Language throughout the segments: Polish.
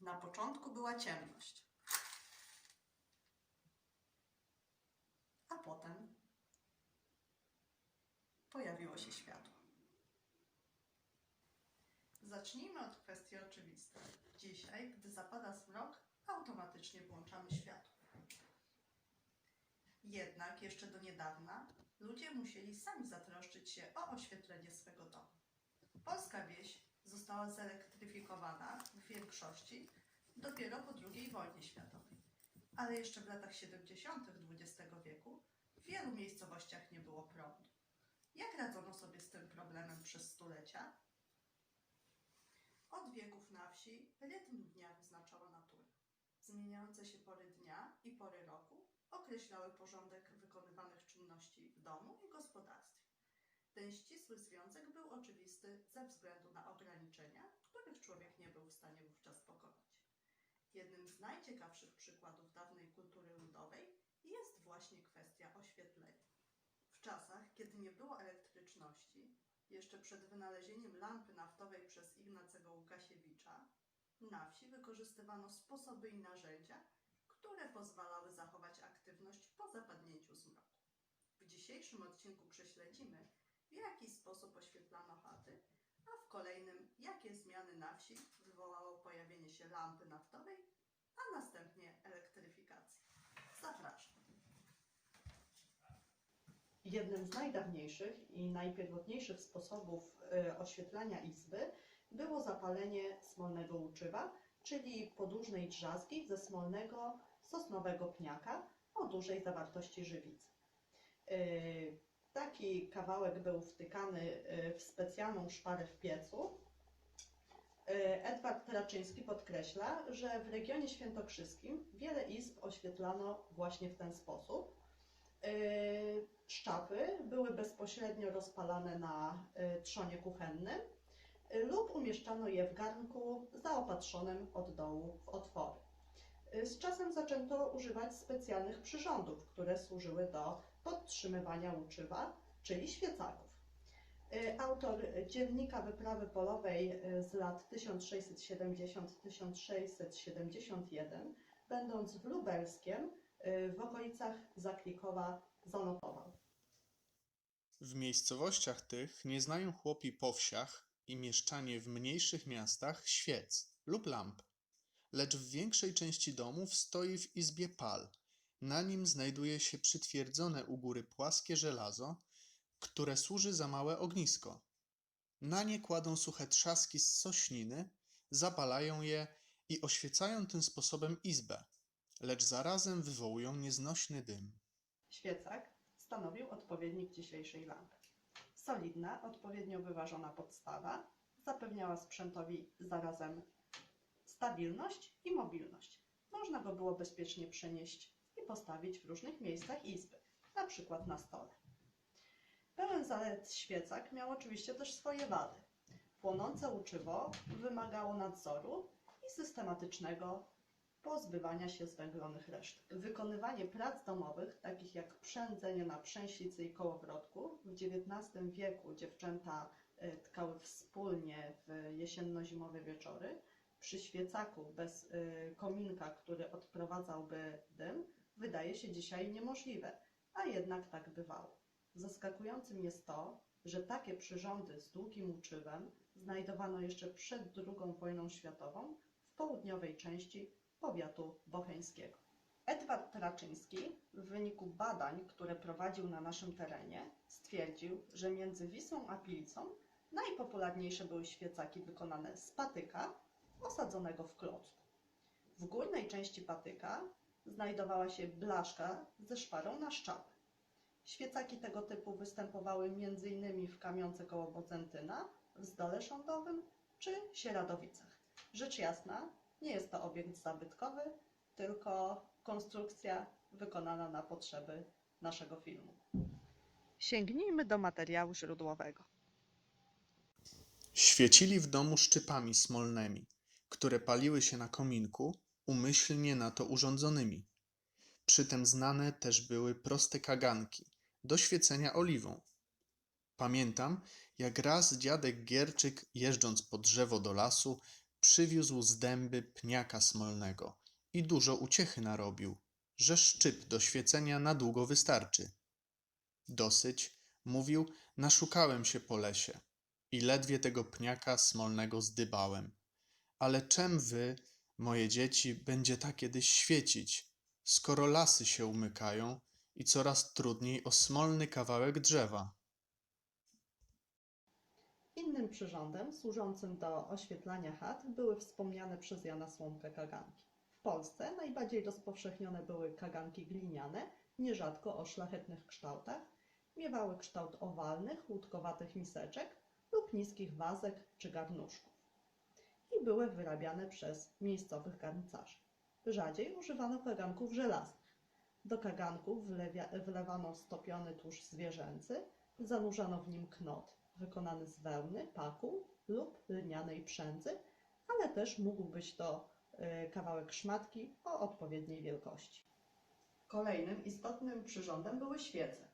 Na początku była ciemność. A potem pojawiło się światło. Zacznijmy od kwestii oczywistej. Dzisiaj, gdy zapada zmrok, automatycznie włączamy światło. Jednak jeszcze do niedawna ludzie musieli sami zatroszczyć się o oświetlenie swego domu. Polska wieś została zelektryfikowana w większości dopiero po II wojnie światowej. Ale jeszcze w latach 70. XX wieku w wielu miejscowościach nie było prądu. Jak radzono sobie z tym problemem przez stulecia? Od wieków na wsi rytm dnia wyznaczała natura. Zmieniające się pory dnia i pory roku określały porządek wykonywanych czynności w domu i gospodarstwie. Ten ścisły związek był oczywisty ze względu na ograniczenia, których człowiek nie był w stanie wówczas pokonać. Jednym z najciekawszych przykładów dawnej kultury ludowej jest właśnie kwestia oświetlenia. W czasach, kiedy nie było elektryczności, jeszcze przed wynalezieniem lampy naftowej przez Ignacego Łukasiewicza, na wsi wykorzystywano sposoby i narzędzia, które pozwalały zachować aktywność po zapadnięciu zmroku. W dzisiejszym odcinku prześledzimy, w jaki sposób oświetlano chaty, a w kolejnym, jakie zmiany na wsi wywołało pojawienie się lampy naftowej, a następnie elektryfikacji. Zapraszam. Jednym z najdawniejszych i najpierwotniejszych sposobów e, oświetlania izby było zapalenie smolnego łuczywa, czyli podłużnej drzazgi ze smolnego sosnowego pniaka o dużej zawartości żywicy. E, Taki kawałek był wtykany e, w specjalną szparę w piecu. E, Edward Traczyński podkreśla, że w regionie świętokrzyskim wiele izb oświetlano właśnie w ten sposób. Yy, Szczapy były bezpośrednio rozpalane na trzonie kuchennym lub umieszczano je w garnku zaopatrzonym od dołu w otwory. Z czasem zaczęto używać specjalnych przyrządów, które służyły do podtrzymywania łuczywa, czyli świecaków. Yy, Autor dziennika wyprawy polowej yy, z lat 1670-1671, będąc w Lubelskiem, yy, w okolicach Zaklikowa zanotował. W miejscowościach tych nie znają chłopi po wsiach i mieszczanie w mniejszych miastach świec lub lamp, lecz w większej części domów stoi w izbie pal. Na nim znajduje się przytwierdzone u góry płaskie żelazo, które służy za małe ognisko. Na nie kładą suche trzaski z sośniny, zapalają je i oświecają tym sposobem izbę, lecz zarazem wywołują nieznośny dym. Świecak stanowił odpowiednik dzisiejszej lampy. Solidna, odpowiednio wyważona podstawa zapewniała sprzętowi zarazem stabilność i mobilność. Można go było bezpiecznie przenieść i postawić w różnych miejscach izby, na przykład na stole. Pełen zalet świecak miał oczywiście też swoje wady. Płonące łuczywo wymagało nadzoru i systematycznego pozbywania się zwęglonych resztek. Wykonywanie prac domowych, takich jak przędzenie na przęslicy i kołowrotku, w XIX wieku dziewczęta e, tkały wspólnie w jesienno-zimowe wieczory. Przy świecaku bez e, kominka, który odprowadzałby dym, wydaje się dzisiaj niemożliwe, a jednak tak bywało. Zaskakującym jest to, że takie przyrządy z długim łuczywem znajdowano jeszcze przed II wojną światową w południowej części powiatu bocheńskiego. Edward Traczyński w wyniku badań, które prowadził na naszym terenie, stwierdził, że między Wisłą a Pilicą najpopularniejsze były świecaki wykonane z patyka osadzonego w klocku. W górnej części patyka znajdowała się blaszka ze szparą na szczapę. Świecaki tego typu występowały m.in. w kamionce koło Bodzentyna, w Zdole Sządowym czy Sieradowicach. Rzecz jasna, nie jest to obiekt zabytkowy, tylko konstrukcja wykonana na potrzeby naszego filmu. Sięgnijmy do materiału źródłowego. Świecili w domu szczypami smolnymi, które paliły się na kominku, umyślnie na to urządzonymi. Przytem znane też były proste kaganki do świecenia oliwą. Pamiętam, jak raz dziadek Gierczyk, jeżdżąc po drzewo do lasu, przywiózł z dęby pniaka smolnego i dużo uciechy narobił, że szczyp do świecenia na długo wystarczy. Dosyć, mówił, naszukałem się po lesie i ledwie tego pniaka smolnego zdybałem. Ale czem wy, moje dzieci, będzie ta kiedyś świecić, skoro lasy się umykają i coraz trudniej o smolny kawałek drzewa? Innym przyrządem służącym do oświetlania chat były wspomniane przez Jana Słomkę kaganki. W Polsce najbardziej rozpowszechnione były kaganki gliniane, nierzadko o szlachetnych kształtach. Miewały kształt owalnych, łódkowatych miseczek lub niskich wazek czy garnuszków. I były wyrabiane przez miejscowych garncarzy. Rzadziej używano kaganków żelaznych. Do kaganków wlewano stopiony tłuszcz zwierzęcy, zanurzano w nim knot wykonany z wełny, paku lub lnianej przędzy, ale też mógł być to y, kawałek szmatki o odpowiedniej wielkości. Kolejnym istotnym przyrządem były świece.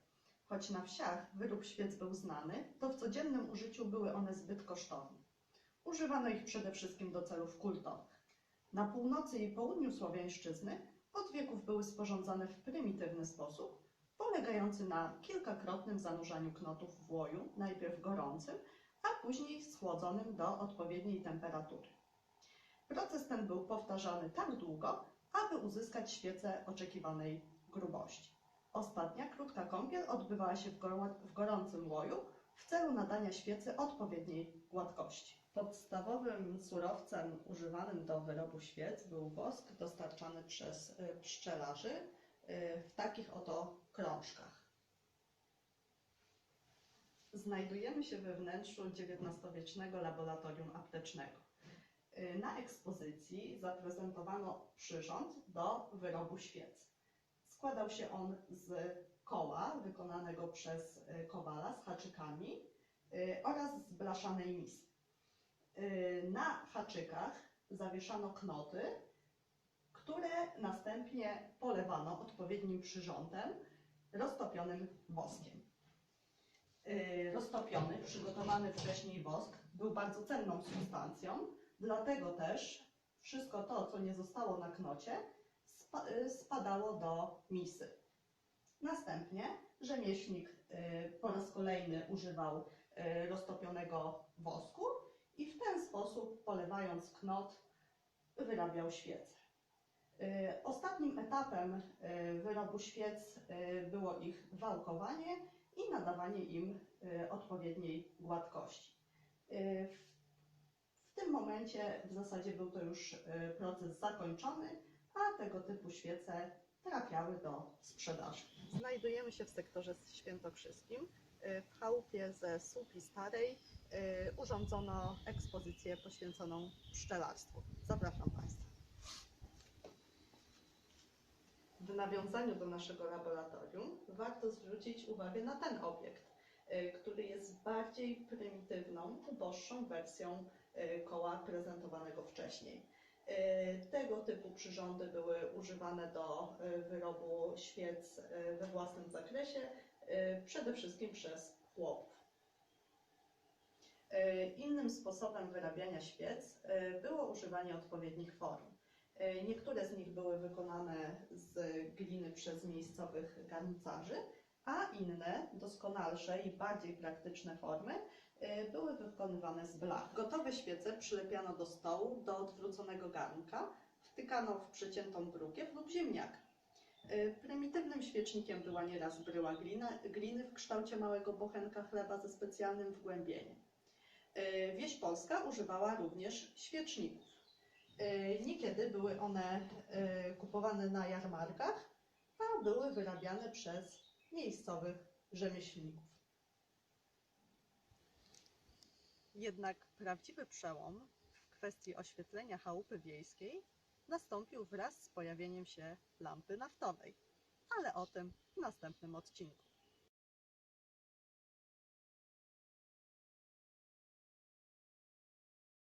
Choć na wsiach wyrób świec był znany, to w codziennym użyciu były one zbyt kosztowne. Używano ich przede wszystkim do celów kultowych. Na północy i południu Słowiańszczyzny od wieków były sporządzane w prymitywny sposób, polegający na kilkakrotnym zanurzaniu knotów w łoju, najpierw gorącym, a później schłodzonym do odpowiedniej temperatury. Proces ten był powtarzany tak długo, aby uzyskać świecę oczekiwanej grubości. Ostatnia krótka kąpiel odbywała się w, gor- w gorącym łoju w celu nadania świecy odpowiedniej gładkości. Podstawowym surowcem używanym do wyrobu świec był wosk dostarczany przez y, pszczelarzy y, w takich oto krążkach. Znajdujemy się we wnętrzu XIX-wiecznego laboratorium aptecznego. Y, Na ekspozycji zaprezentowano przyrząd do wyrobu świec. Składał się on z koła wykonanego przez y, kowala z haczykami y, oraz z blaszanej misy. Y, Na haczykach zawieszano knoty, które następnie polewano odpowiednim przyrządem roztopionym woskiem. Roztopiony, przygotowany wcześniej wosk był bardzo cenną substancją, dlatego też wszystko to, co nie zostało na knocie, spa- spadało do misy. Następnie rzemieślnik y, po raz kolejny używał y, roztopionego wosku i w ten sposób, polewając knot, wyrabiał świecę. Y, Ostatnim etapem wyrobu świec było ich wałkowanie i nadawanie im odpowiedniej gładkości. W tym momencie w zasadzie był to już proces zakończony, a tego typu świece trafiały do sprzedaży. Znajdujemy się w sektorze świętokrzyskim. Y, W chałupie ze Słupi Starej y, urządzono ekspozycję poświęconą pszczelarstwu. Zapraszam Państwa. W nawiązaniu do naszego laboratorium warto zwrócić uwagę na ten obiekt, y, który jest bardziej prymitywną, uboższą wersją koła prezentowanego wcześniej. Y, Tego typu przyrządy były używane do y, wyrobu świec y, we własnym zakresie, przede wszystkim przez chłopów. Innym sposobem wyrabiania świec było używanie odpowiednich form. Niektóre z nich były wykonane z gliny przez miejscowych garncarzy, a inne, doskonalsze i bardziej praktyczne formy y, były wykonywane z blach. Gotowe świece przylepiano do stołu, do odwróconego garnka, wtykano w przeciętą brukiew lub ziemniak. Y, Prymitywnym świecznikiem była nieraz bryła glina, gliny w kształcie małego bochenka chleba ze specjalnym wgłębieniem. Y, Wieś Polska używała również świeczników. Niekiedy były one kupowane na jarmarkach, a były wyrabiane przez miejscowych rzemieślników. Jednak prawdziwy przełom w kwestii oświetlenia chałupy wiejskiej nastąpił wraz z pojawieniem się lampy naftowej, ale o tym w następnym odcinku.